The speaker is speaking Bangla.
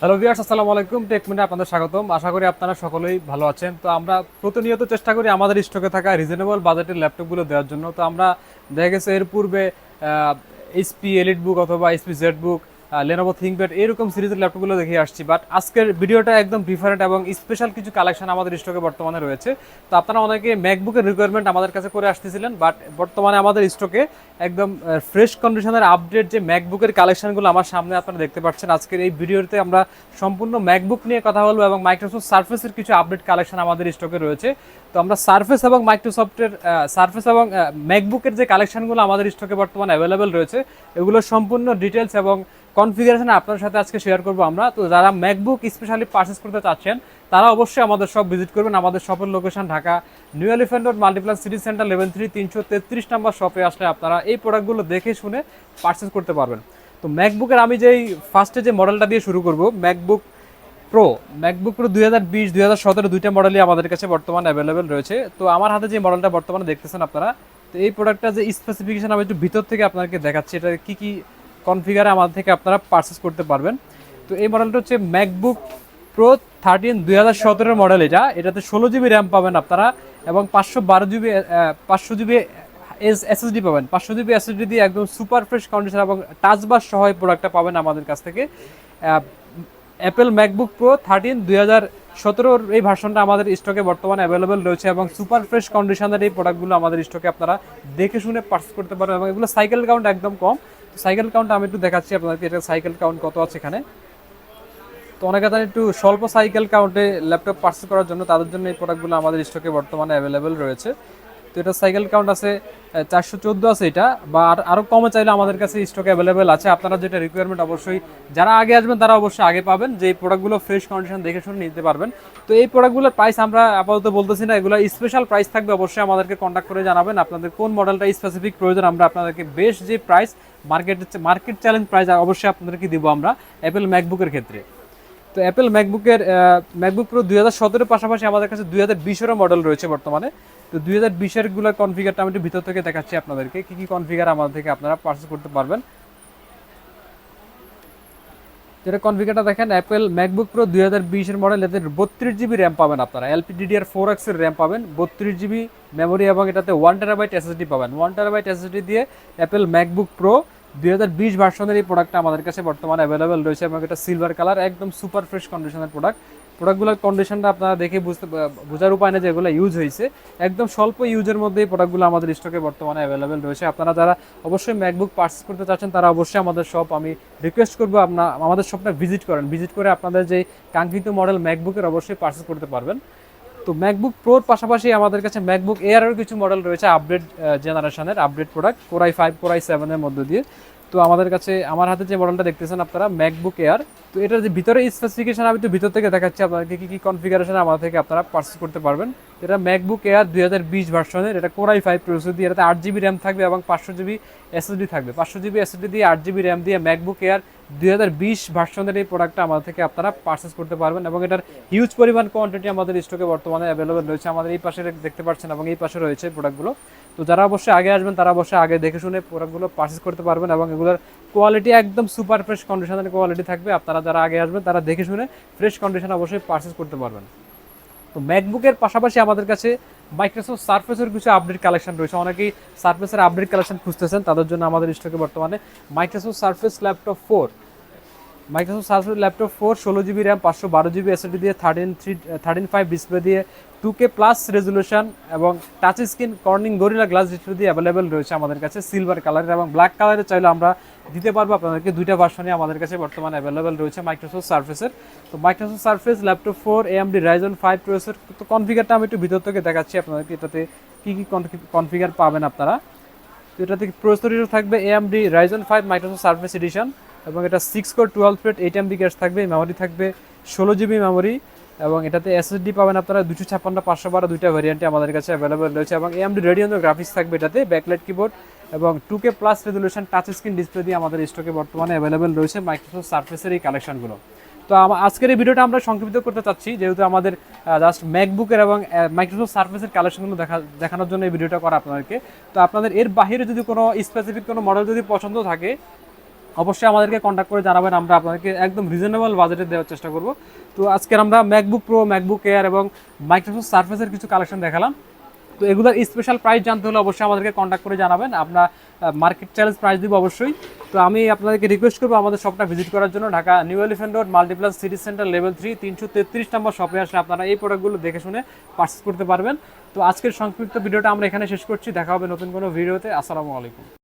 হ্যালো ভিউয়ার্স আসসালামু আলাইকুম। টেক মিনে আপনাদের স্বাগতম। আশা করি আপনারা সকলেই ভালো আছেন। তো আমরা প্রতিনিয়ত চেষ্টা করি আমাদের স্টকে থাকা রিজনেবল বাজেটের ল্যাপটপগুলো দেওয়ার জন্য। তো আমরা দেখা গেছে এর পূর্বে এইচপি এলিট বুক অথবা HP Z Book Lenovo ThinkPad এরকম সিরিজের ল্যাপটপগুলো দেখে আসছি বাট আজকের ভিডিওটা একদম ডিফারেন্ট এবং স্পেশাল কিছু কালেকশন আমাদের স্টকে বর্তমানে রয়েছে। তো আপনারা অনেকে ম্যাকবুকের রিকোয়ারমেন্ট আমাদের কাছে করে আসতেছিলেন বাট বর্তমানে আমাদের স্টকে একদম ফ্রেশ কন্ডিশনের আপডেট যে ম্যাকবুকের কালেকশনগুলো আমার সামনে আপনারা দেখতে পাচ্ছেন। আজকের এই ভিডিওতে আমরা সম্পূর্ণ ম্যাকবুক নিয়ে কথা বলব এবং মাইক্রোসফট সার্ফেসের কিছু আপডেট কালেকশন আমাদের স্টকে রয়েছে। তো আমরা সার্ফেস এবং মাইক্রোসফটের সার্ফেস এবং ম্যাকবুকের যে কালেকশনগুলো আমাদের স্টকে বর্তমানে অ্যাভেলেবেল রয়েছে, এগুলো সম্পূর্ণ ডিটেলস এবং কনফিগারেশন আপনার সাথে আজকে শেয়ার করব আমরা। তো যারা ম্যাকবুক স্পেশালি পারচেস করতে চাচ্ছেন, তারা অবশ্যই আমাদের সব ভিজিট করবেন। আমাদের শপের location Dhaka New Elephant Road Multiplan city centre level three তিনশো তেত্রিশ নাম্বার শপে আসলে আপনারা এই প্রোডাক্টগুলো দেখে শুনে পারচেস করতে পারবেন। তো ম্যাকবুকের আমি যেই ফার্স্টে যে মডেলটা দিয়ে শুরু করব ম্যাকবুক প্রো ম্যাকবুক প্রো দুই হাজার বিশ, দুই হাজার সতেরো দুইটা মডেলই আমাদের কাছে বর্তমানে অ্যাভেলেবেল রয়েছে। তো আমার হাতে যে মডেলটা বর্তমানে দেখতেছেন আপনারা, তো এই প্রোডাক্টটা যে স্পেসিফিকেশন আমি একটু ভিতর থেকে আপনাকে দেখাচ্ছি, এটা কী কি কনফিগারে আমাদের থেকে আপনারা পারচেস করতে পারবেন। তো এই মডেলটা হচ্ছে ম্যাকবুক প্রো থার্টিন দুই হাজার সতেরোর মডেল এটা। এটাতে ষোলো জিবি র্যাম পাবেন আপনারা এবং পাঁচশো বারো জিবি পাঁচশো জিবি এস এসএসডি পাবেন। পাঁচশো জিবি এসএসডি দিয়ে একদম সুপার ফ্রেশ কন্ডিশন এবং টাচ বাস সহ এই প্রোডাক্টটা পাবেন আমাদের কাছ থেকে। অ্যাপেল ম্যাকবুক প্রো থার্টিন দুই হাজার সতেরোর এই ভার্সনটা আমাদের স্টকে বর্তমানে অ্যাভেলেবেল রয়েছে এবং সুপার ফ্রেশ কন্ডিশনের এই প্রোডাক্টগুলো আমাদের স্টকে আপনারা দেখে শুনে পার্চেস করতে পারবেন এবং এগুলো সাইকেল কাউন্ট একদম কম। সাইকেল কাউন্ট আমি একটু দেখাচ্ছি আপনাদেরকে এটা সাইকেল কাউন্ট কত আছে এখানে। তো অনেকে তারা একটু স্বল্প সাইকেল কাউন্টে ল্যাপটপ পার্সেল করার জন্য তাদের জন্য এই প্রোডাক্টগুলো আমাদের স্টকে বর্তমানে অ্যাভেলেবেল রয়েছে। তো এটা সাইকেল কাউন্ট আছে চারশো চোদ্দ আছে এটা, বা আর আরও কমে চাইলে আমাদের কাছে স্টকে অ্যাভেলেবেল আছে। আপনারা যেটা রিকোয়ারমেন্ট অবশ্যই, যারা আগে আসবেন তারা অবশ্যই আগে পাবেন, যে এই প্রোডাক্টগুলো ফ্রেশ কন্ডিশন দেখে শুনে নিতে পারবেন। তো এই প্রোডাক্টগুলোর প্রাইস আমরা আপাতত বলতেছি না, এগুলো স্পেশাল প্রাইস থাকবে অবশ্যই আমাদেরকে কন্ট্যাক্ট করে জানাবেন। আপনাদের কোন মডেলটা স্পেসিফিক প্রয়োজন, আমরা আপনাদেরকে বেশ যে price market market challenge price অবশ্যই আপনাদেরকে দিব আমরা অ্যাপেল ম্যাকবুকের ক্ষেত্রে। তো অ্যাপেল ম্যাকবুকের ম্যাকবুক প্রো দুই হাজার সতেরোর পাশাপাশি আমাদের কাছে দুই হাজার বিশেরও মডেল রয়েছে বর্তমানে। তো দুই হাজার বিশেরগুলো কনফিগারটা আমি একটু ভিতর থেকে দেখাচ্ছি আপনাদেরকে। কি কি কনফিগার আমাদের থেকে আপনারা পার্চেস করতে পারবেন। যেটা কনফিগারটা দেখেন অ্যাপেল ম্যাকবুক প্রো দুই হাজার বিশের মডেল এতে বত্রিশ জিবি র্যাম পাবেন আপনারা। এলপিডিডিআর ফোর এক্সের র্যাম পাবেন, বত্রিশ জিবি মেমোরি এবং এটাতে ওয়ান টেরাবাইট এসএসডি পাবেন। ওয়ান টেরাবাইট এসএসডি দিয়ে অ্যাপেল ম্যাকবুক প্রো দুই হাজার বিশ ভার্সনের এই প্রোডাক্টটা আমাদের কাছে বর্তমানে অ্যাভেলেবেল রয়েছে এবং এটা সিলভার কালার একদম সুপার ফ্রেশ কন্ডিশনের প্রোডাক্ট প্রোডাক্টগুলোর কন্ডিশনটা আপনারা দেখে বুঝতে বোঝার উপায় না যে এগুলো ইউজ হয়েছে। একদম স্বল্প ইউজের মধ্যে এই প্রোডাক্টগুলো আমাদের স্টকে বর্তমানে অ্যাভেলেবেল রয়েছে। আপনারা যারা অবশ্যই ম্যাকবুক পার্চেস করতে চাচ্ছেন, তারা অবশ্যই আমাদের শপ আমি রিকোয়েস্ট করব আপনার আমাদের শপটা ভিজিট করেন। ভিজিট করে আপনাদের যে কাঙ্ক্ষিত মডেল ম্যাকবুকের অবশ্যই পার্চেস করতে পারবেন। তো ম্যাকবুক প্রোর পাশাপাশি আমাদের কাছে ম্যাকবুক এয়ারের কিছু মডেল রয়েছে আপডেট জেনারেশনের update product core i five core i সেভেনের মধ্যে দিয়ে। তো আমাদের কাছে, আমার হাতে যে মডেলটা দেখতেছেন আপনারা ম্যাকবুক এয়ার তো এটার যে ভিতরে স্পেসিফিকেশন আমি তো ভিতর থেকে দেখাচ্ছি আপনাদেরকে কী কী কনফিগারেশন আমাদের থেকে আপনারা পার্সেস করতে পারবেন। এটা ম্যাকবুক এয়ার দুই হাজার বিশ ভার্সনের এটা কোরাই ফাইভ প্রসেসর দিয়ে। এটাতে আট জিবি র্যাম থাকবে এবং পাঁচশো জিবি এসএসডি থাকবে। পাঁচশো জিবি এসএসডি দিয়ে আট জিবি র্যাম দিয়ে ম্যাকবুক এয়ার দুই হাজার বিশ ভার্সনের এই প্রোডাক্টটা আমাদের থেকে আপনারা পার্চেস করতে পারবেন এবং এটার হিউজ পরিমাণ কোয়ান্টিটি আমাদের স্টকে বর্তমানে অ্যাভেলেবেল রয়েছে। আমাদের এই পাশে দেখতে পাচ্ছেন এবং এই পাশে রয়েছে প্রোডাক্টগুলো তো যারা অবশ্যই আগে আসবেন, তারা অবশ্যই আগে দেখে শুনে প্রোডাক্টগুলো পার্চেস করতে পারবেন এবং এগুলোর কোয়ালিটি একদম সুপার ফ্রেশ কন্ডিশনের কোয়ালিটি থাকবে। আপনারা যারা আগে আসবেন, তারা দেখে শুনে ফ্রেশ কন্ডিশন অবশ্যই পার্চেস করতে পারবেন। তো ম্যাকবুকের পাশাপাশি আমাদের কাছে মাইক্রোসফট সার্ফেসের কিছু আপডেট কালেকশন রয়েছে। অনেকেই সার্ফেসের আপডেট কালেকশন খুঁজতেছেন, তাদের জন্য আমাদের স্টকে বর্তমানে Microsoft Surface laptop four Microsoft Surface laptop four ষোলো জিবি র্যাম পাঁচশো বারো জিবি এসএসডি দিয়ে thirteen three thirteen five display দিয়ে টু কে প্লাস রেজলিউশন এবং touch screen Corning Gorilla Glass display দিয়ে অ্যাভেলেবেল রয়েছে আমাদের কাছে। সিলভার কালারের এবং ব্ল্যাক কালারের চাইলে আমরা দিতে পারব। আপনাদেরকে দুইটা ভার্সনই আমাদের কাছে বর্তমানে অ্যাভেলেবেল রয়েছে মাইক্রোসফট সার্ফেসের তো Microsoft Surface laptop four AMD Ryzen five processor তো কনফিগারটা আমি একটু ভিতর থেকে দেখাচ্ছি আপনাদেরকে, এটাতে কী কী কনফিগার পাবেন আপনারা। তো এটাতে প্রসেসর থাকবে AMD Ryzen five Microsoft Surface edition এবং এটা six core twelve plate eight MB cache থাকবে মেমোরি থাকবে, ষোলো জিবি মেমোরি এবং এটাতে এসএসডি পাবেন আপনারা দুশো ছাপ্পান্ন, পাঁচশো বারো দুইটা ভ্যারিয়েন্টে আমাদের কাছে অ্যাভেলেবেল রয়েছে এবং এমডি রেডিয়ন গ্রাফিক্স থাকবে এটাতে ব্যাকলাইট কিবোর্ড এবং two K plus resolution touch screen display দিয়ে আমাদের স্টকে বর্তমানে অ্যাভেলেবেল রয়েছে মাইক্রোসফট সার্ফেসের এই কালেকশনগুলো তো আজকের এই ভিডিওটা আমরা সংক্ষিপ্ত করতে চাচ্ছি, যেহেতু আমাদের জাস্ট ম্যাকবুকের এবং মাইক্রোসফট সার্ফেসের কালেকশনগুলো দেখা দেখানোর জন্য এই ভিডিওটা করা আপনাদেরকে। তো আপনাদের এর বাহিরে যদি কোনো স্পেসিফিক কোনো মডেল যদি পছন্দ থাকে অবশ্যই আমাদেরকে কন্ট্যাক্ট করে জানাবেন। আমরা আপনাদেরকে একদম রিজনেবল বাজেটে দেওয়ার চেষ্টা করব। তো আজকের আমরা ম্যাকবুক প্রো ম্যাকবুক এয়ার এবং মাইক্রোসফট সার্ফেসের কিছু কালেকশন দেখালাম। তো এগুলোর স্পেশাল প্রাইস জানতে হলে অবশ্যই আমাদেরকে কন্ট্যাক্ট করে জানাবেন। আমরা মার্কেট চ্যালেঞ্জ প্রাইস দিব অবশ্যই। তো আমি আপনাদেরকে রিকোয়েস্ট করব আমাদের শপটা ভিজিট করার জন্য। Dhaka New Elephant Road Multiplan city centre level three তিনশো তেত্রিশ নম্বর শপে আসলে আপনারা এই প্রোডাক্টগুলো দেখে শুনে পার্চেস করতে পারবেন। তো আজকের সংক্ষিপ্ত ভিডিওটা আমরা এখানে শেষ করছি। দেখা হবে নতুন কোনো ভিডিওতে। আসসালামু আলাইকুম।